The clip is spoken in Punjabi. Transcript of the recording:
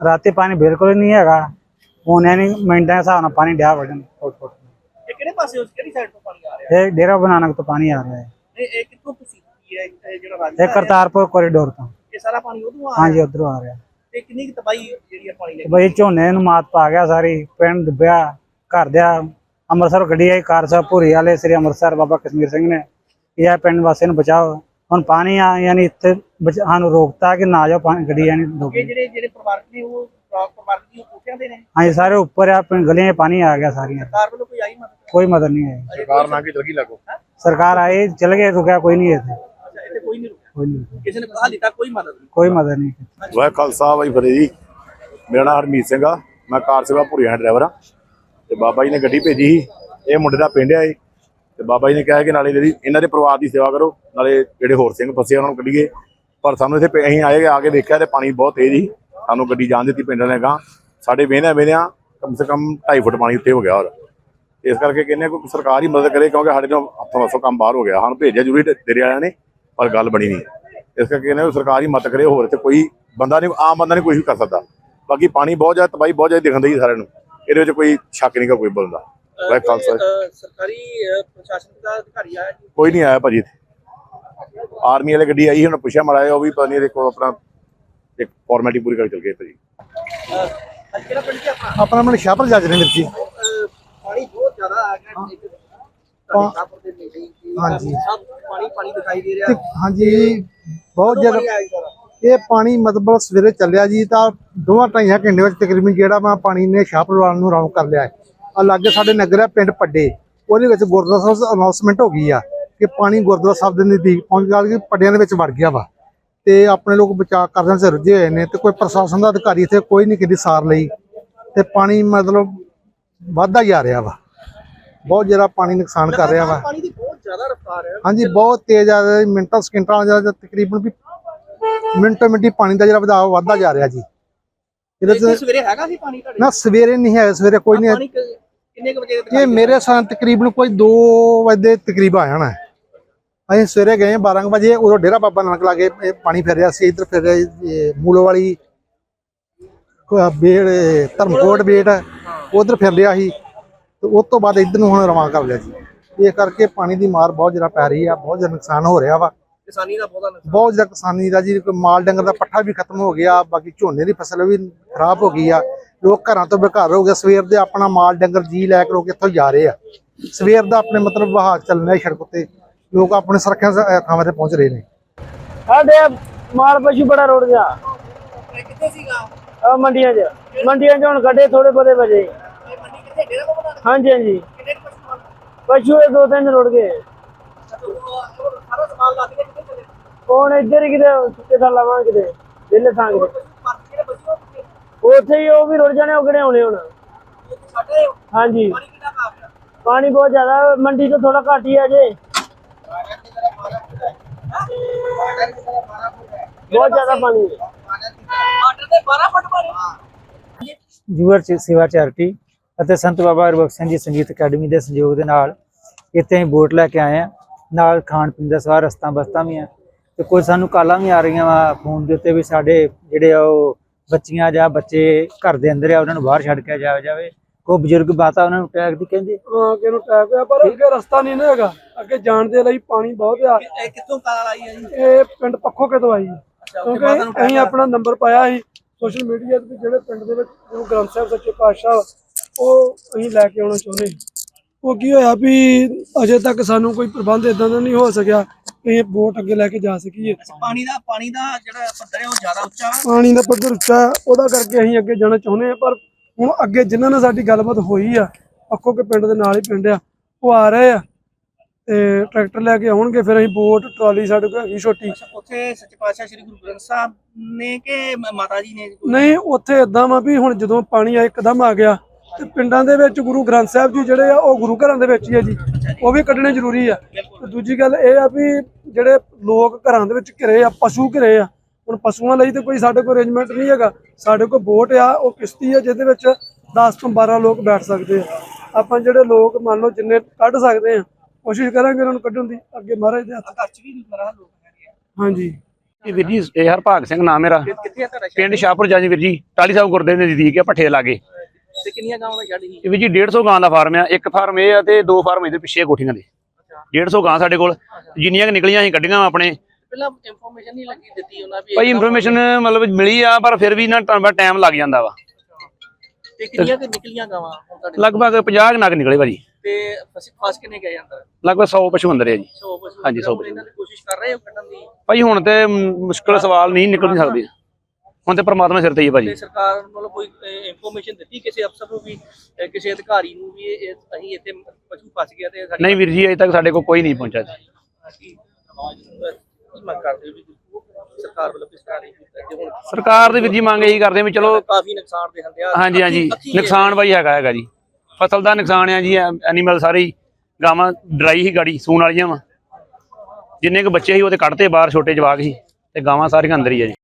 ਰਾਤੀ ਪਾਣੀ ਬਿਲਕੁਲ ਨਹੀਂ ਹੈਗਾ। ਹੁਣ ਨਹੀਂ ਮਿੰਟਾਂ ਦੇ ਹਿਸਾਬ ਨਾਲ ਪਾਣੀ ਡਿਆ ਵੜਨ ਫੁੱਟ ਫੁੱਟ ਇਹ ਕਿਹੜੇ ਪਾਸੇ ਉਸ ਕਿਹੜੀ ਸਾਈਡ ਤੋਂ ਪਾਣੀ ਆ ਰਿਹਾ? ਇਹ ਡੇਰਾ ਬਨਾਨਕ ਤੋਂ ਪਾਣੀ ਆ ਰਿਹਾ ਹੈ। ਇਹ ਇਹ ਕਿੱਥੋਂ ਤੁਸੀਂ ਕੀ ਹੈ? ਇਹ ਜਿਹੜਾ ਇਹ ਰਾਜਸਥਾਨ ਕਰਤਾਰਪੁਰ ਕੋਰੀਡੋਰ ਤੋਂ। ਇਹ ਸਾਰਾ ਪਾਣੀ ਉਧਰੋਂ ਆ ਹਾਂਜੀ ਉਧਰੋਂ ਆ ਰਿਹਾ। ਤੇ ਕਿੰਨੀ ਕੁ ਤਬਾਹੀ ਜਿਹੜੀ ਹੈ ਪਾਣੀ ਨੇ ਬਈ ਝੋਨੇ ਨੂੰ ਮਾਤ ਪਾ ਗਿਆ ਸਾਰੀ ਪਿੰਡ ਡੁੱਬਿਆ ਘਰ ਦਿਆ। ਅੰਮ੍ਰਿਤਸਰ ਗੱਡੀ ਆਈ ਕਾਰ ਸਾਹਿਬ ਭੂਰੀ ਵਾਲੇ ਸ੍ਰੀ ਅੰਮ੍ਰਿਤਸਰ ਬਾਬਾ ਕਸ਼ਮੀਰ ਸਿੰਘ ਨੇ। ਇਹ ਪਿੰਡ ਵਾਸੀਆਂ ਨੂੰ ਬਚਾਓ। ਹੁਣ ਪਾਣੀ ਆ ਯਾਨੀ ਇੱਥੇ ਬਚ- ਸਾਨੂੰ ਰੋਕਤਾ ਕਿ ਨਾ ਜਾਓ ਪਾਣੀ ਗੱਡੀ ਯਾਨੀ ਇਹ ਜਿਹੜੇ ਜਿਹੜੇ ਪਰਿਵਾਰਕ ਨੇ ਉਹ ਪਰਿਵਾਰ- ਪਰਿਵਾਰਕ ਦੀਆਂ ਕੋਠਿਆਂ ਦੇ ਨੇ? ਹਾਂਜੀ ਸਾਰੇ ਉੱਪਰ ਆ ਪਿੰਡ ਗਲੀਆਂ 'ਚ ਪਾਣੀ ਆ ਗਿਆ ਸਾਰੀਆਂ। ਸਰਕਾਰ ਵੱਲੋਂ ਕੋਈ ਆਈ ਮਦਦ? ਕੋਈ ਮਦਦ ਨਹੀਂ ਆਈ। ਸਰਕਾਰ ਨਾ ਕੀ ਚਲਗੀ ਲੱਗੋ? ਸਰਕਾਰ ਆਈ ਚਲ ਗਏ ਰੁਕਿਆ ਕੋਈ ਨਹੀਂ ਇੱਥੇ। ਅੱਛਾ ਇੱਥੇ ਕੋਈ ਨਹੀਂ ਰੁਕਿਆ? ਕੋਈ ਨਹੀਂ ਕਿਸੇ ਨੇ ਕਹਾ ਦਿੱਤਾ ਕੋਈ ਮਦਦ ਨਹੀਂ? ਕੋਈ ਮਦਦ ਨਹੀਂ ਵਾਹਿ ਖਾਲਸਾ ਵਾਹਿ ਫਤਿਹ ਜੀ। ਮੇਰਾ ਨਾਮ ਹਰਮੀਤ ਸਿੰਘ ਆ। ਮੈਂ ਕਾਰ ਸੇਵਾ ਭੁਰੀਆਂ ਡਰਾਈਵਰ ਆ। ਤੇ ਬਾਬਾ ਜੀ ਨੇ ਗੱਡੀ ਭੇਜੀ ਸੀ। ਇਹ ਮੁੰਡੇ ਦਾ ਪਿੰਡ ਆ ਇਹ। ਤੇ ਬਾਬਾ ਜੀ ਨੇ ਕਿਹਾ ਕਿ ਨਾਲੇ ਜਿਹੜੀ ਇਹਨਾਂ ਦੇ ਪਰਿਵਾਰ ਦੀ ਸੇਵਾ ਕਰੋ, ਨਾਲੇ ਜਿਹੜੇ ਹੋਰ ਸਿੰਘ ਫਸੇ ਆ, ਉਹਨਾਂ ਨੂੰ ਕੱਢੀਏ। ਪਰ ਸਾਨੂੰ ਇੱਥੇ ਅਸੀਂ ਆਏ, ਆ ਕੇ ਦੇਖਿਆ ਤੇ ਪਾਣੀ ਬਹੁਤ ਤੇਜ਼ ਸੀ। ਸਾਨੂੰ ਗੱਡੀ ਜਾਣ ਦਿੱਤੀ ਪਿੰਡ ਵਾਲਿਆਂ ਗਾਂ ਸਾਡੇ ਵੇਹਨਿਆਂ ਵੇਹਨਿਆਂ ਕਮ ਸੇ ਕਮ 2.5 ਫੁੱਟ ਪਾਣੀ ਉੱਤੇ ਹੋ ਗਿਆ ਹੋਰ। ਇਸ ਕਰਕੇ ਕਹਿੰਦੇ ਕੋਈ ਸਰਕਾਰ ਹੀ ਮਦਦ ਕਰੇ, ਕਿਉਂਕਿ ਸਾਡੇ ਤੋਂ ਹੱਥੋਂ ਹੱਥੋਂ ਕੰਮ ਬਾਹਰ ਹੋ ਗਿਆ। ਸਾਨੂੰ ਭੇਜਿਆ ਜ਼ਰੂਰੀ ਤੇਰੇ ਵਾਲਿਆਂ ਨੇ, ਪਰ ਗੱਲ ਬਣੀ ਨਹੀਂ। ਇਸ ਕਰਕੇ ਕਹਿੰਦੇ ਸਰਕਾਰ ਹੀ ਮਦਦ ਕਰੇ, ਹੋਰ ਇੱਥੇ ਕੋਈ ਬੰਦਾ ਨਹੀਂ, ਆਮ ਬੰਦਾ ਨਹੀਂ ਕੁਝ ਵੀ ਕਰ ਸਕਦਾ। ਬਾਕੀ ਪਾਣੀ ਬਹੁਤ ਜ਼ਿਆਦਾ ਤਬਾਹੀ, ਬਹੁਤ ਜ਼ਿਆਦਾ ਦਿਖਣ ਦੀ ਸਾਰਿਆਂ ਨੂੰ। ਇਹਦੇ ਵਿੱਚ ਕੋਈ ਸ਼ੱਕ ਨਹੀਂ ਗਾ, ਕੋਈ ਬੰਦਾ। ਖਾਲਸਾ। ਸਰਕਾਰੀ ਪ੍ਰਸ਼ਾਸਨ ਦਾ ਅਧਿਕਾਰੀ ਆਇਆ ਜੀ? ਕੋਈ ਨਹੀਂ ਆਇਆ ਭਾਜੀ ਇੱਥੇ। ਆਰਮੀ ਵਾਲੀ ਗੱਡੀ ਆਈ ਹੁਣ ਪੁੱਛਿਆ ਮੜਾਇਆ ਉਹ ਵੀ ਪਤਾ ਨਹੀਂ ਦੇਖੋ ਆਪਣਾ ਇੱਕ ਫਾਰਮੈਲਿਟੀ ਪੂਰੀ ਕਰਕੇ ਚਲ ਗਏ ਭਾਜੀ। ਅਹ, ਅੱਜ ਕਿਹੜਾ ਪਿੰਡ ਜੀ ਆਪਣਾ? ਆਪਣਾ ਮਨ ਸ਼ਾਹਪੁਰ ਜੱਜ ਨੇ ਵੀਰ ਜੀ। ਪਾਣੀ ਬਹੁਤ ਜ਼ਿਆਦਾ ਆ ਗਿਆ ਸ਼ਾਹਪੁਰ ਦੇ ਨੇੜੇ ਹੀ ਹਾਂਜੀ। ਸਭ ਪਾਣੀ ਪਾਣੀ ਦਿਖਾਈ ਦੇ ਰਿਹਾ। ਹਾਂਜੀ ਬਹੁਤ ਜ਼ਿਆਦਾ ਇਹ ਪਾਣੀ ਮਤਲਬ ਸਵੇਰੇ ਚੱਲਿਆ ਜੀ ਤਾਂ ਦੋਵਾਂ ਢਾਈਆਂ ਘੰਟੇ ਵਿੱਚ ਤਕਰੀਬਨ ਜਿਹੜਾ ਵਾ ਪਾਣੀ ਨੇ ਸ਼ਾਹਪੁਰ ਵੱਲ ਨੂੰ ਰੌਂਗ ਕਰ ਲਿਆ ਹੈ। ਆ ਲਾਗੇ ਸਾਡੇ ਨਗਰ ਹੈ ਪਿੰਡ ਪੱਡੇ ਉਹਦੇ ਵਿੱਚ ਗੁਰਦੁਆਰਾ ਸਾਹਿਬ ਤੋਂ ਅਨਾਉਂਸਮੈਂਟ ਹੋ ਗਈ ਆ ਕਿ ਪਾਣੀ ਗੁਰਦੁਆਰਾ ਸਾਹਿਬ ਦੇ ਨਜ਼ਦੀਕ ਪਹੁੰਚ ਗਿਆ ਕਿ ਪੱਡਿਆਂ ਦੇ ਵਿੱਚ ਵੜ ਗਿਆ ਵਾ। ਤੇ ਆਪਣੇ ਲੋਕ ਬਚਾਅ ਕਰਨ 'ਚ ਰੁੱਝੇ ਹੋਏ ਨੇ ਤੇ ਕੋਈ ਪ੍ਰਸ਼ਾਸਨ ਦਾ ਅਧਿਕਾਰੀ ਇੱਥੇ ਕੋਈ ਨਹੀਂ ਕਿਦੀ ਸਾਰ ਲਈ। ਤੇ ਪਾਣੀ ਮਤਲਬ ਵੱਧਦਾ ਜਾ ਰਿਹਾ ਵਾ। ਬਹੁਤ ਜ਼ਿਆਦਾ ਪਾਣੀ ਨੁਕਸਾਨ ਕਰ ਰਿਹਾ ਵਾ। ਪਾਣੀ ਦੀ ਬਹੁਤ ਜ਼ਿਆਦਾ ਰਫ਼ਤਾਰ ਹੈ। ਹਾਂਜੀ ਬਹੁਤ ਤੇਜ਼ ਆ ਰਿਹਾ ਮਿੰਟਾਂ ਸਕਿੰਟਾਂ ਦਾ ਤਕਰੀਬਨ ਵੀ ਮਿੰਟੋ ਮਿੰਟੀ ਪਾਣੀ ਦਾ ਜਿਹੜਾ ਵਧਾਅ ਵੱਧਦਾ ਜਾ ਰਿਹਾ ਜੀ। ਇਹਦੇ ਸਵੇਰੇ ਹੈਗਾ ਸੀ ਪਾਣੀ ਤੁਹਾਡੇ ਨਾ ਸਵੇਰੇ ਨਹੀਂ ਹੈ ਸਵੇਰੇ ਕੋਈ ਨਹੀਂ। ਪਾਣੀ ਕਿੰਨੇ ਕੁ ਵਜੇ ਇਹ ਮੇਰੇ ਸਾਨ ਤਕਰੀਬਨ ਕੋਈ 2 ਵਜੇ ਤਕਰੀਬਨ ਆ ਜਾਣਾ। ਅਸੀਂ ਸਵੇਰੇ ਗਏ 12 ਕੁ ਵਜੇ ਉਦੋਂ ਡੇਰਾ ਬਾਬਾ ਨਾਨਕ ਲਾਗੇ ਪਾਣੀ ਫਿਰ ਰਿਹਾ ਸੀ ਇੱਧਰ ਫਿਰ ਰਿਹਾ ਇਹ ਮੂਲੋ ਵਾਲੀ ਬੇੜ ਧਰਮਕੋਟ ਬੇਟ ਉਧਰ ਫਿਰ ਰਿਹਾ ਸੀ। ਤੇ ਉਸ ਤੋਂ ਬਾਅਦ ਇੱਧਰ ਨੂੰ ਹੁਣ ਰਵਾਂ ਕਰ ਲਿਆ ਜੀ। ਇਹ ਕਰਕੇ ਪਾਣੀ ਦੀ ਮਾਰ ਬਹੁਤ ਜ਼ਿਆਦਾ ਪੈ ਰਹੀ ਆ ਬਹੁਤ ਜ਼ਿਆਦਾ ਨੁਕਸਾਨ ਹੋ ਰਿਹਾ ਵਾ। ਕਿਸਾਨੀ ਦਾ ਬਹੁਤਾ ਨੁਕਸਾਨ। ਬਹੁਤ ਜ਼ਿਆਦਾ ਕਿਸਾਨੀ ਦਾ ਜੀ ਮਾਲ ਡੰਗਰ ਦਾ ਪੱਠਾ ਵੀ ਖਤਮ ਹੋ ਗਿਆ ਬਾਕੀ ਝੋਨੇ ਦੀ ਫਸਲ ਵੀ ਖਰਾਬ ਹੋ ਗਈ ਆ। ਲੋਕ ਘਰਾਂ ਤੋਂ ਬੇਘਰ ਹੋ ਗਏ। ਸਵੇਰ ਦੇ ਆਪਣਾ ਮਾਲ ਡੰਗਰ ਜੀ ਲੈ ਕੇ ਲੋਕ ਇੱਥੋਂ ਜਾ ਰਹੇ ਆ। ਸਵੇਰ ਦਾ ਆਪਣੇ ਮਤਲਬ ਵਹਾਅ ਚੱਲਣਾ ਸੜਕ ਉੱਤੇ। ਲੋਕ ਆਪਣੇ ਸੁਰੱਖਿਆ ਥਾਵਾਂ ਤੇ ਪਹੁੰਚ ਰਹੇ ਨੇ। ਸਾਡੇ ਮਾਲ ਪਸ਼ੂ ਬੜਾ ਰੁੜ ਗਿਆ। ਕਿੱਥੇ ਸੀਗਾ ਮੰਡੀਆਂ 'ਚ। ਮੰਡੀਆਂ 'ਚ ਹੁਣ ਕੱਢੇ ਥੋੜੇ ਬੜੇ ਵਜੇ ਹਾਂਜੀ ਹਾਂਜੀ। ਪਸ਼ੂ ਇਹ ਦੋ ਤਿੰਨ ਰੁੜ ਗਏ। ਹੁਣ ਇੱਧਰ ਹੀ ਕਿਤੇ ਸੁੱਕੇ ਥਾਂ ਕਿਤੇ। ਦਿੱਲੇ ਥਾਂ ਕਿਤੇ ਪਸ਼ੂ ਮਰ ਜਿਹੜੇ ਪਸ਼ੂ ਉੱਥੇ ਹੀ ਉਹ ਵੀ ਰੁੜ ਜਾਣੇ, ਉਹ ਆਉਣੇ ਹੁਣ? ਹਾਂਜੀ। ਪਾਣੀ ਬਹੁਤ ਜ਼ਿਆਦਾ, ਮੰਡੀ ਤੋਂ ਥੋੜਾ ਘੱਟ ਹੀ ਆ ਜੇ। ਬਹੁਤ ਜ਼ਿਆਦਾ ਪਾਣੀ ਹੈ। ਜੂਅਰ ਸੇਵਾ ਚੈਰਿਟੀ ਅਤੇ ਸੰਤ ਬਾਬਾ ਹਰਬਖਸ਼ ਸਿੰਘ ਜੀ ਸੰਗੀਤ ਅਕੈਡਮੀ ਦੇ ਸਹਿਯੋਗ ਦੇ ਨਾਲ ਇੱਥੇ ਅਸੀਂ ਬੋਟ ਲੈ ਕੇ ਆਏ ਆ ਨਾਲ ਖਾਣ ਪੀਣ ਦਾ ਸਾਰਾ ਰਸਤਾ ਬਸਤਾ ਵੀ ਆ ਤੇ ਕੋਈ ਸਾਨੂੰ ਕਾਲਾਂ ਵੀ ਆ ਰਹੀਆਂ ਵਾ ਫੋਨ ਦੇ ਉੱਤੇ ਵੀ ਸਾਡੇ ਜਿਹੜੇ ਆ ਉਹ ਬੱਚੀਆਂ ਜਾਂ ਬੱਚੇ ਘਰ ਦੇ ਅੰਦਰ ਆ ਉਹਨਾਂ ਨੂੰ ਬਾਹਰ ਛੱਡ ਕੇ ਜਾਇਆ ਜਾਵੇ। ਕੋਈ ਬਜ਼ੁਰਗ ਮਾਤਾ ਉਹਨਾਂ ਨੂੰ ਟੈਗ ਦੀ ਕਹਿੰਦੇ? ਹਾਂ ਅੱਗੇ ਨੂੰ ਟੈਪ ਆ ਪਰ ਅੱਗੇ ਰਸਤਾ ਨਹੀਂ ਨਾ ਹੈਗਾ। ਅੱਗੇ ਜਾਣ ਦੇ ਲਈ ਪਾਣੀ ਬਹੁਤ ਆ। ਇਹ ਕਿੱਥੋਂ ਕਾਲ ਆਈ ਹੈ ਜੀ? ਇਹ ਪਿੰਡ ਪੱਖੋ ਕਿਤੋਂ ਆਈ। ਕਿਉਂਕਿ ਅਸੀਂ ਆਪਣਾ ਨੰਬਰ ਪਾਇਆ ਸੀ ਸੋਸ਼ਲ ਮੀਡੀਆ ਤੇ ਜਿਹੜੇ ਪਿੰਡ ਦੇ ਵਿੱਚ ਗੁਰੂ ਗ੍ਰੰਥ ਸਾਹਿਬ ਸੱਚੇ ਪਾਤਸ਼ਾਹ ਉਹ ਅਸੀਂ ਲੈ ਕੇ ਆਉਣਾ ਚਾਹੁੰਦੇ ਉਹ ਕੀ ਹੋਇਆ ਵੀ ਅਜੇ ਤੱਕ ਸਾਨੂੰ ਕੋਈ ਪ੍ਰਬੰਧ ਇਦਾਂ ਦਾ ਨਹੀਂ ਹੋ ਸਕਿਆ। ਕਿ ਇਹ ਬੋਟ ਅੱਗੇ ਲੈ ਕੇ ਜਾ ਸਕੀਏ। ਪਾਣੀ ਦਾ ਪਾਣੀ ਦਾ ਜਿਹੜਾ ਪੱਧਰ ਹੈ ਉਹ ਜ਼ਿਆਦਾ ਉੱਚਾ ਵਾ ਪਾਣੀ ਦਾ ਪੱਧਰ ਉੱਚਾ ਹੈ, ਉਹਦਾ ਕਰਕੇ ਅਸੀਂ ਅੱਗੇ ਜਾਣਾ ਚਾਹੁੰਦੇ ਹਾਂ ਪਰ ਹੁਣ ਅੱਗੇ ਜਿਨ੍ਹਾਂ ਨਾਲ ਸਾਡੀ ਗੱਲਬਾਤ ਹੋਈ ਆ ਅੱਖੋ ਕੇ ਪਿੰਡ ਦੇ ਨਾਲ ਹੀ ਪਿੰਡ ਆ ਉਹ ਆ ਰਹੇ ਆ ਤੇ ਟਰੈਕਟਰ ਲੈ ਕੇ ਆਉਣਗੇ ਫਿਰ ਅਸੀਂ ਬੋਟ ਟਰਾਲੀ ਸਾਡੇ ਕੋਲ ਹੈਗੀ ਛੋਟੀ। ਅੱਛਾ ਉੱਥੇ ਸੱਚੇ ਪਾਤਸ਼ਾਹ ਸ੍ਰੀ ਗੁਰੂ ਗ੍ਰੰਥ ਸਾਹਿਬ ਨੇ ਕਿ ਮ- ਮਾਤਾ ਜੀ ਨੇ? ਨਹੀਂ ਉੱਥੇ ਇਦਾਂ ਵਾ ਵੀ ਹੁਣ ਜਦੋਂ ਪਾਣੀ ਆ ਇੱਕਦਮ ਆ ਗਿਆ ਤੇ ਪਿੰਡਾਂ ਦੇ ਵਿੱਚ ਗੁਰੂ ਗ੍ਰੰਥ ਸਾਹਿਬ ਜੀ ਜਿਹੜੇ ਆ ਉਹ ਗੁਰੂ ਘਰਾਂ ਦੇ ਵਿੱਚ ਹੀ ਆ ਜੀ। ਉਹ ਵੀ ਕੱਢਣੇ ਜ਼ਰੂਰੀ ਆ। ਤੇ ਦੂਜੀ ਗੱਲ ਇਹ ਆ ਵੀ ਜਿਹੜੇ ਲੋਕ ਘਰਾਂ ਦੇ ਵਿੱਚ ਘਿਰੇ ਆ ਪਸ਼ੂ ਘਿਰੇ ਆ ਹੁਣ ਪਸ਼ੂਆਂ ਲਈ ਤੇ ਕੋਈ ਸਾਡੇ ਕੋਲ ਅਰੇਂਜਮੈਂਟ ਨਹੀਂ ਹੈਗਾ। ਸਾਡੇ ਕੋਲ ਬੋਟ ਆ ਉਹ ਕਿਸ਼ਤੀ ਆ ਜਿਹਦੇ ਵਿੱਚ 10 ਤੋਂ 12 ਲੋਕ ਬੈਠ ਸਕਦੇ ਆ। ਆਪਾਂ ਜਿਹੜੇ ਲੋਕ ਮੰਨ ਲਓ ਜਿੰਨੇ ਕੱਢ ਸਕਦੇ ਆ ਕੋਸ਼ਿਸ਼ ਕਰਾਂਗੇ ਉਹਨਾਂ ਨੂੰ ਕੱਢਣ ਦੀ ਅੱਗੇ ਮਹਾਰਾਜ ਦੇ ਹੱਥ। ਘਰ ਚ ਵੀ ਮਰਾ ਲੋਕ ਹੈਗੇ ਆ। ਹਾਂਜੀ। ਇਹ ਵੀਰ ਜੀ ਇਹ ਹਰਭਾਗ ਸਿੰਘ ਨਾਮ ਮੇਰਾ। ਪਿੰਡ ਸ਼ਾਹਪੁਰ ਜਾਂਜੀ ਵੀਰ ਜੀ ਟਾਲੀ ਸਾਹਿਬ ਗੁਰਦੇ ਦੇ ਨਜ਼ਦੀਕ ਆ ਭੱਠੇ ਲਾਗੇ। ਤੇ ਕਿੰਨੀਆਂ ਗਾਵਾਂ ਦਾ ਛੱਡ ਸੀ ਇਹ ਵੀਰ ਜੀ 150 ਗਾਂ ਦਾ ਫਾਰਮ ਆ ਇੱਕ ਫਾਰਮ ਇਹ ਆ ਤੇ ਦੋ ਫਾਰਮ ਇਹਦੇ ਪਿੱਛੇ ਕੋਠੀਆਂ ਦੇ। 150 ਗਾਂ ਸਾਡੇ ਕੋਲ ਜਿੰਨੀਆਂ ਕੁ ਨਿਕਲੀਆਂ ਅਸੀਂ ਕੱਢੀਆਂ ਆਪਣੇ। ਪਹਿਲਾਂ ਇਨਫੋਰਮੇਸ਼ਨ ਨਹੀਂ ਲੱਗੀ ਦਿੱਤੀ ਉਹਨਾਂ ਵੀ ਭਾਈ ਇਨਫੋਰਮੇਸ਼ਨ ਮਤਲਬ ਮਿਲੀ ਆ ਪਰ ਫਿਰ ਵੀ ਨਾ ਟਾਈਮ ਲੱਗ ਜਾਂਦਾ ਵਾ। ਤੇ ਕਿੰਨੀਆਂ ਕਿ ਨਿਕਲੀਆਂ ਗਾਵਾਂ ਹੁਣ ਤੁਹਾਡੇ ਲਗਭਗ 50 ਕੁ ਨਗ ਨਿਕਲੇ ਭਾਜੀ। ਤੇ ਫਸ ਫਸ ਕਿੰਨੇ ਗਏ ਅੰਦਰ? ਲਗਭਗ 100 ਪਸ਼ੂ ਅੰਦਰ ਆ ਜੀ। 100 ਪਸ਼ੂ ਹਾਂਜੀ, ਸੌ ਹੁਣ ਇਹਨਾਂ ਦੀ ਕੋਸ਼ਿਸ਼ ਕਰ ਰਹੇ ਹੋ ਕੱਢਣ ਦੀ? ਭਾਈ ਹੁਣ ਤੇ ਮੁਸ਼ਕਲ ਸਵਾਲ ਨਹੀਂ ਨਿਕਲ ਨਹੀਂ ਸਕਦੇ। ਹੁਣ ਤੇ ਪ੍ਰਮਾਤਮਾ ਸਿਰ ਤੇ ਹੀ ਤੇ ਭਾਜੀ। ਸਰਕਾਰ ਵੱਲੋਂ ਕੋਈ ਇਨਫੋਰਮੇਸ਼ਨ ਦਿੱਤੀ ਕਿਸੇ ਅਫਸਰ ਨੂੰ ਵੀ ਅਹ, ਕਿਸੇ ਅਧਿਕਾਰੀ ਨੂੰ ਵੀ ਇਹ- ਇਹ- ਅਸੀਂ ਇੱਥੇ ਪਸ਼ੂ ਫਸ ਗਿਆ ਤੇ ਸਾਡੀ ਨਹੀਂ ਵੀਰ ਜੀ ਅਜੇ ਤੱਕ ਸਾਡੇ ਕੋਲ ਕੋਈ ਨਹੀਂ ਪਹੁੰਚਾ ਜੀ। ਕੀ ਕੀ ਮੰਗ ਕਰਦੇ ਹੋ ਵੀ ਸਰਕਾਰ ਵੱਲੋਂ ਕਿਸ ਤਰ੍ਹਾਂ ਦੀ ਕੀਤਾ ਜੇ ਹੁਣ ਸਰਕਾਰ ਦੇ ਵੀਰ ਜੀ ਮੰਗ ਇਹੀ ਕਰਦੇ ਆ ਵੀ ਚਲੋ ਕਾਫੀ ਨੁਕਸਾਨ ਦੇ ਹੰਦੇ ਆ ਹਾਂਜੀ। ਹਾਂਜੀ ਨੁਕਸਾਨ ਬਾਈ ਹੈਗਾ ਹੈਗਾ ਜੀ। ਫਸਲ ਦਾ ਨੁਕਸਾਨ ਆ ਜੀ ਐਨੀਮਲ ਸਾਰੇ ਹੀ ਗਾਵਾਂ ਡਰਾਈ ਹੀ ਗਾੜੀ ਸੂਣ ਵਾਲੀਆਂ ਵਾ। ਜਿੰਨੇ ਕੁ ਬੱਚੇ ਸੀ ਉਹ ਤੇ ਕੱਢਤੇ ਬਾਹਰ ਛੋਟੇ ਜਵਾਕ ਸੀ ਤੇ ਗਾਵਾਂ ਸਾਰੀਆਂ ਅੰਦਰ ਹੀ ਆ ਜੀ।